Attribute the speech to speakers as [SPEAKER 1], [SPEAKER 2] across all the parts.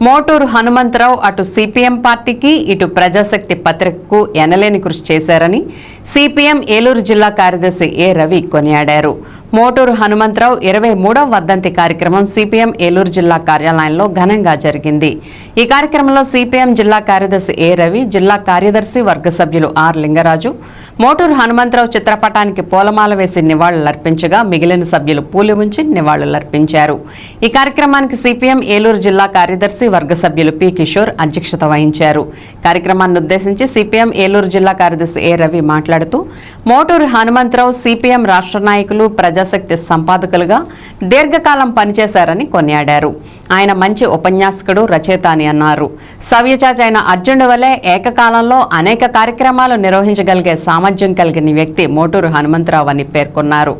[SPEAKER 1] మోటూరు హనుమంతరావు అటు సిపిఎం పార్టీకి ఇటు ప్రజాశక్తి పత్రికకు ఎనలేని కృషి చేశారని సిపిఎం ఏలూరు జిల్లా కార్యదర్శి ఏ రవి కొనియాడారు. మోటూరు హనుమంతరావు ఇరవై మూడవ వర్ధంతి కార్యక్రమం సిపిఎం ఏలూరు జిల్లా కార్యాలయంలో ఘనంగా జరిగింది. ఈ కార్యక్రమంలో సిపిఎం జిల్లా కార్యదర్శి ఏ రవి జిల్లా కార్యదర్శి వర్గ సభ్యులు ఆర్ లింగరాజు మోటూరు హనుమంతరావు చిత్రపటానికి పూలమాల వేసి నివాళులర్పించగా మిగిలిన సభ్యులు పూలు ఉంచి నివాళులర్పించారు. ఈ కార్యక్రమానికి సిపిఎం ఏలూరు జిల్లా కార్యదర్శి వర్గ సభ్యులు పి కిషోర్ అధ్యక్షత వహించారు. కార్యక్రమాన్ని ఉద్దేశించి సిపిఎం ఏలూరు జిల్లా కార్యదర్శి ఏ రవి మాట్లాడుతూ మోటూరు హనుమంతరావు సిపిఎం రాష్ట్ర నాయకులు ప్రజాశక్తి సంపాదకులుగా దీర్ఘకాలం పనిచేశారని కొనియాడారు. ఆయన మంచి ఉపన్యాసకుడు రచయిత అని అన్నారు. సవ్యచాచి అయిన అర్జునుడు వలె ఏకకాలంలో అనేక కార్యక్రమాలు నిర్వహించగలిగే సామర్థ్యం కలిగిన వ్యక్తి మోటూరు హనుమంతరావు అని పేర్కొన్నారు.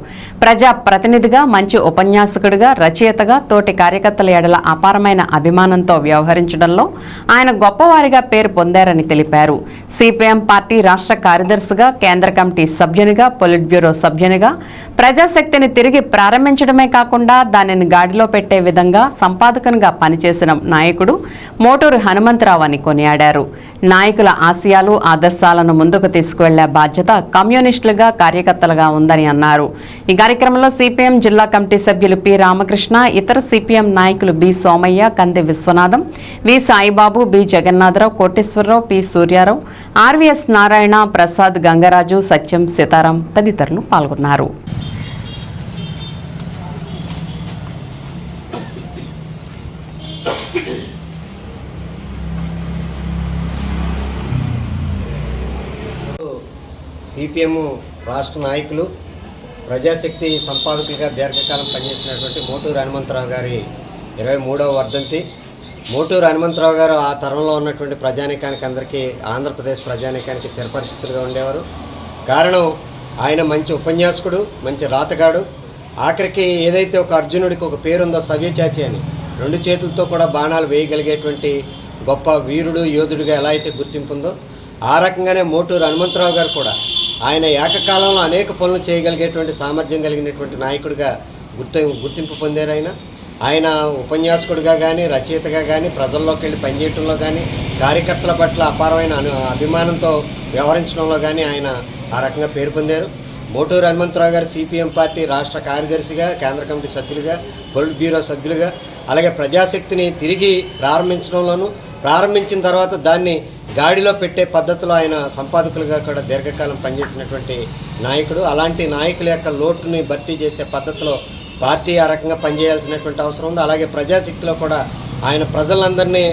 [SPEAKER 1] ప్రజా ప్రతినిధిగా మంచి ఉపన్యాసకుడిగా రచయితగా తోటి కార్యకర్తల ఎడల అపారమైన అభిమానంతో వ్యవహరించడంలో ఆయన గొప్పవారిగా పేరు పొందారని తెలిపారు. సిపిఎం పార్టీ రాష్ట్ర కార్యదర్శిగా కేంద్ర కమిటీ సభ్యునిగా పొలిట్ బ్యూరో సభ్యునిగా ప్రజాశక్తిని తిరిగి ప్రారంభించడమే కాకుండా దానిని గాడిలో పెట్టే విధంగా సంపాదకునిగా పనిచేసిన నాయకుడు మోటూరు హనుమంతరావు అని కొనియాడారు. నాయకుల ఆశయాలు ఆదర్శాలను ముందుకు తీసుకువెళ్ళే బాధ్యత కమ్యూనిస్టులుగా కార్యకర్తలుగా ఉందని అన్నారు. ఈ కార్యక్రమంలో సిపిఎం జిల్లా కమిటీ సభ్యులు పి రామకృష్ణ ఇతర సిపిఎం నాయకులు B Somayya Kandi Vishwanatham V Saibabu B Jagannatha Rao Koteswara Rao P Surya Rao R V S Narayana Prasad Gangaraju Satyam Sitaram తదితరులు పాల్గొన్నారు.
[SPEAKER 2] సిపిఎం రాష్ట్ర నాయకులు ప్రజాశక్తి సంపాదకులుగా దీర్ఘకాలం పనిచేసినటువంటి మోటూరు హనుమంతరావు గారి ఇరవై మూడవ వర్ధంతి. మోటూరు హనుమంతరావు గారు ఆ తరంలో ఉన్నటువంటి ప్రజానీకానికి అందరికీ ఆంధ్రప్రదేశ్ ప్రజానీకానికి చిరపరిచితులుగా ఉండేవారు. కారణం ఆయన మంచి ఉపన్యాసకుడు మంచి రాతగాడు. ఆఖరికి ఏదైతే ఒక అర్జునుడికి ఒక పేరుందో సవ్యచాచి అని. రెండు చేతులతో కూడా బాణాలు వేయగలిగేటువంటి గొప్ప వీరుడు యోధుడిగా ఎలా అయితే గుర్తింపు ఉందో ఆ రకంగానే మోటూరు హనుమంతరావు గారు కూడా ఆయన ఏకకాలంలో అనేక పనులు చేయగలిగేటువంటి సామర్థ్యం కలిగినటువంటి నాయకుడిగా గుర్తి గుర్తింపు పొందారు ఆయన. ఆయన ఉపన్యాసకుడిగా కానీ రచయితగా కానీ ప్రజల్లోకి వెళ్ళి పనిచేయటంలో కానీ కార్యకర్తల పట్ల అపారమైన అను అభిమానంతో వ్యవహరించడంలో కానీ ఆయన ఆ రకంగా పేరు పొందారు. మోటూరు హనుమంతరావు గారు సిపిఎం పార్టీ రాష్ట్ర కార్యదర్శిగా కేంద్ర కమిటీ సభ్యులుగా పొలిట్ బ్యూరో సభ్యులుగా అలాగే ప్రజాశక్తిని తిరిగి ప్రారంభించడంలోనూ ప్రారంభించిన తర్వాత దాన్ని గాడిలో పెట్టే పద్ధతిలో ఆయన సంపాదకులుగా కూడా దీర్ఘకాలం పనిచేసినటువంటి నాయకుడు. అలాంటి నాయకుల యొక్క లోటుని భర్తీ చేసే పద్ధతిలో పార్టీ ఆ రకంగా పనిచేయాల్సినటువంటి అవసరం ఉంది. అలాగే ప్రజాశక్తిలో కూడా ఆయన ప్రజలందరినీ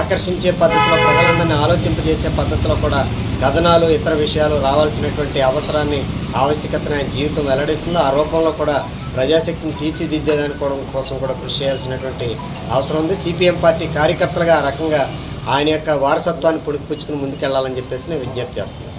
[SPEAKER 2] ఆకర్షించే పద్ధతిలో ప్రజలందరినీ ఆలోచింపజేసే పద్ధతిలో కూడా కథనాలు ఇతర విషయాలు రావాల్సినటువంటి అవసరాన్ని ఆవశ్యకతను ఆయన జీవితం వెల్లడిస్తుంది ఆ రూపంలో కూడా ప్రజాశక్తిని తీర్చిదిద్దేదాని కోసం కూడా కృషి చేయాల్సినటువంటి అవసరం ఉంది. సిపిఎం పార్టీ కార్యకర్తలుగా ఆ రకంగా ఆయన యొక్క వారసత్వాన్ని పుడిపుచ్చుకుని ముందుకెళ్ళాలని చెప్పేసి నేను విజ్ఞప్తి చేస్తున్నాను.